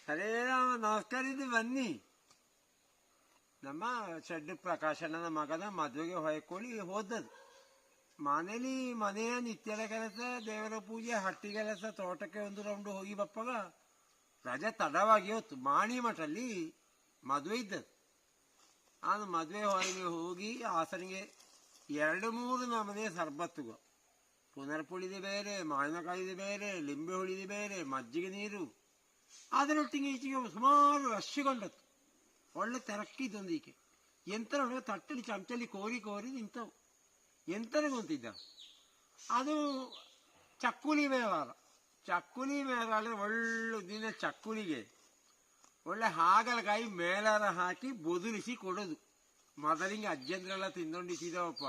ಹರೇ ರಾಮ ನಮಸ್ಕಾರ ಇದು ಬನ್ನಿ ನಮ್ಮ ಶೆಡ್ ಪ್ರಕಾಶಣ್ಣನ ಮಗನ ಮದುವೆಗೆ ಹೊಯ್ಕೊಳ್ಳಿ ಹೋದದ್ದು ಮನೇಲಿ ಮನೆಯ ನಿತ್ಯದ ಕೆಲಸ ದೇವರ ಪೂಜೆ ಹಟ್ಟಿ ಕೆಲಸ ತೋಟಕ್ಕೆ ಒಂದು ರೌಂಡ್ ಹೋಗಿ ಬಪ್ಪಗ ರಜೆ ತಡವಾಗಿ ಹೊತ್ತು ಮಾಣಿ ಮಠಲ್ಲಿ ಮದುವೆ ಇದ್ದದ್ದು ನಾನು ಮದುವೆ ಹೊರಗೆ ಹೋಗಿ ಆಸನಿಗೆ ಎರಡು ಮೂರು ನಮನೆ ಸರ್ಬತ್ತುಗಳು ಪುನರ್ಪುಳಿದೆ ಬೇರೆ ಮಾವಿನಕಾಯಿದೆ ಬೇರೆ ಲಿಂಬೆ ಹುಳಿದೆ ಬೇರೆ ಮಜ್ಜಿಗೆ ನೀರು ಅದರೊಟ್ಟಿಗೆ ಈಚೆಗೆ ಸುಮಾರು ರಶ್ಶಿಗೊಂಡತ್ತು ಒಳ್ಳೆ ತೆರಕ್ಕಿದ್ದೊಂದು ಈಕೆ ಎಂತರ ಒಳಗೆ ತಟ್ಟಲಿ ಚಮಚಲಿ ಕೋರಿ ಕೋರಿ ನಿಂತವು ಎಂತರ ಗೊಂತಿದ್ದ ಅದು ಚಕ್ಕುಲಿ ವ್ಯವಹಾರ ಚಕ್ಕುಲಿ ವ್ಯವಹಾರ ಒಳ್ಳೆ ದಿನ ಚಕ್ಕುಲಿಗೆ ಒಳ್ಳೆ ಹಾಗಲಕಾಯಿ ಮೇಲಾರ ಹಾಕಿ ಬೊದಲಿಸಿ ಕೊಡೋದು ಮೊದಲಿಗೆ ಅಜ್ಜಂದ್ರೆಲ್ಲ ತಿಂದೊಂಡಿಸಿದವಪ್ಪ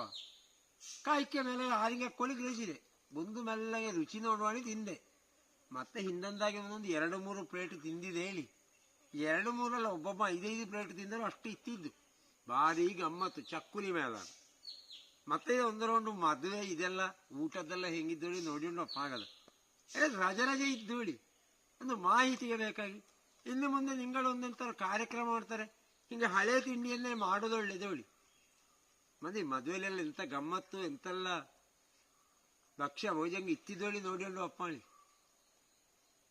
ಕಾಯ್ಕೆ ಮೇಲೆ ಆರಿಗೆ ಹಾಕೊಳ್ಳಿ ಗ್ರಹಿಸಿದೆ ಒಂದು ಮೆಲ್ಲಗೆ ರುಚಿ ನೋಡುವಾಣಿ ತಿಂದೆ ಮತ್ತೆ ಹಿಂದೊಂದಾಗಿ ಒಂದೊಂದು ಎರಡು ಮೂರು ಪ್ಲೇಟ್ ತಿಂದಿದೆ ಹೇಳಿ. ಎರಡು ಮೂರಲ್ಲ, ಒಬ್ಬೊಬ್ಬ ಐದೈದು ಪ್ಲೇಟ್ ತಿಂದರೂ ಅಷ್ಟು ಇತ್ತಿದ್ದು. ಭಾರಿ ಗಮ್ಮತ್ತು, ಚಕ್ಕುಲಿ ಮೇಲ ಮತ್ತೆ ಒಂದು ರೌಂಡು ಮದುವೆ ಇದೆಲ್ಲ, ಊಟದ್ದೆಲ್ಲ ಹೆಂಗಿದ್ದೋಳಿ ನೋಡಿಕೊಂಡಪ್ಪ ಆಗಲ್ಲ ಏ ರಜೆ ರಜೆ ಹೇಳಿ, ಒಂದು ಮಾಹಿತಿಗೆ ಬೇಕಾಗಿ. ಇನ್ನು ಮುಂದೆ ನಿಂಗಳೊಂದಂತರ ಕಾರ್ಯಕ್ರಮ ಮಾಡ್ತಾರೆ. ಹಿಂಗೆ ಹಳೆ ತಿಂಡಿಯನ್ನೇ ಮಾಡೋದು ಹೇಳಿ. ಮಂದಿ ಮದುವೆಲೆಲ್ಲ ಎಂಥ ಗಮ್ಮತ್ತು, ಎಂತೆಲ್ಲ ಭಕ್ಷ್ಯ ಭೋಜಂಗೆ ಇತ್ತಿದ್ದೋಳಿ ನೋಡಿಕೊಂಡು ಅಪ್ಪಾಳಿ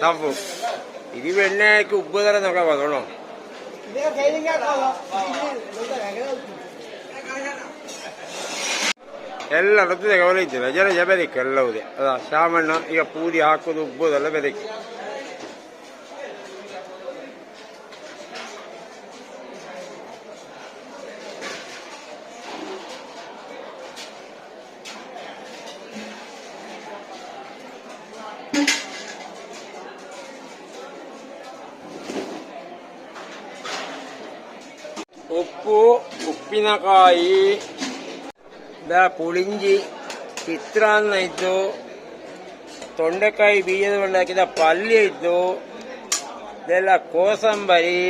തപ്പു ഇത് വെണ്ണയ്ക്ക് ഉപ്പ് തരം നോക്കാൻ വന്നോളൂ ಎಲ್ಲರದ್ದು ತೆಗವಲ ಇದ್ದಿಲ್ಲ ಜನ ಜ ಬೆದಕ್ಕೆ ಎಲ್ಲವುದೇ ಅದ ಶಾಮಣ್ಣ ಈಗ ಪೂರಿ ಹಾಕೋದು ಉಬ್ಬೋದೆಲ್ಲ ಬೆದಕ್ಕೆ ಉಪ್ಪಿನಕಾಯಿ ದ ಪುಳಿಂಜಿ ಚಿತ್ರಾನ್ನ ಇದ್ದು ತೊಂಡೆಕಾಯಿ ಬೀಜದ ಬಂಡ ಹಾಕಿದ ಪಲ್ಯ ಇದ್ದು ಇದೆಲ್ಲ ಕೋಸಂಬರಿ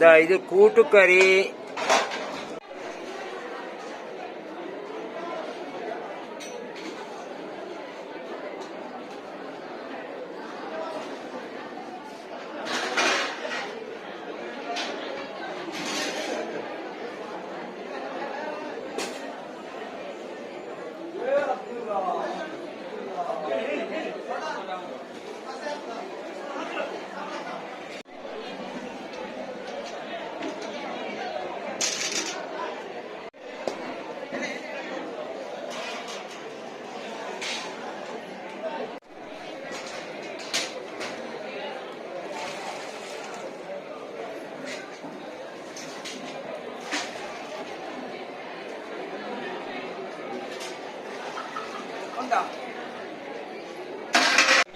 ದ ಇದು ಕೂಟು ಕರಿ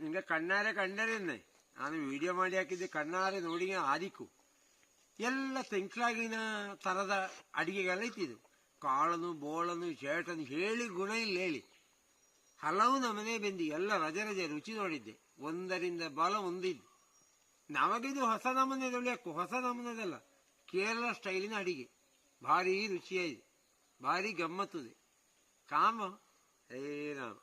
ನಿಂಗೆ ಕಣ್ಣಾರೆ ಕಂಡರೇನೆ ನಾನು ವಿಡಿಯೋ ಮಾಡಿ ಹಾಕಿದ್ದೆ ಕಣ್ಣಾರೆ ನೋಡಿ ಆದಿಕ್ಕು ಎಲ್ಲ ತೆಂಕ್ಲಾಗಿನ ತರದ ಅಡಿಗೆಗಳ ಇತ್ತಿದ್ದು ಕಾಳನು ಬೋಳನು ಶೇಟನು ಹೇಳಿ ಗುಣ ಇಲ್ಲ ಹೇಳಿ ಹಲವು ನಮನೆ ಬೆಂದಿ ಎಲ್ಲ ರಜೆ ರಜೆ ರುಚಿ ನೋಡಿದ್ದೆ ಒಂದರಿಂದ ಬಲ ಒಂದಿದ್ದು ನಮಗಿದು ಹೊಸ ನಮೂನೆದಲ್ಲಿ ಹಾಕು ಹೊಸ ನಮೂನೆದಲ್ಲ ಕೇರಳ ಸ್ಟೈಲಿನ ಅಡಿಗೆ ಭಾರಿ ರುಚಿಯಾಗಿದೆ ಭಾರಿ ಗಮ್ಮತ್ತದೆ ಕಾಮ ರಾಮ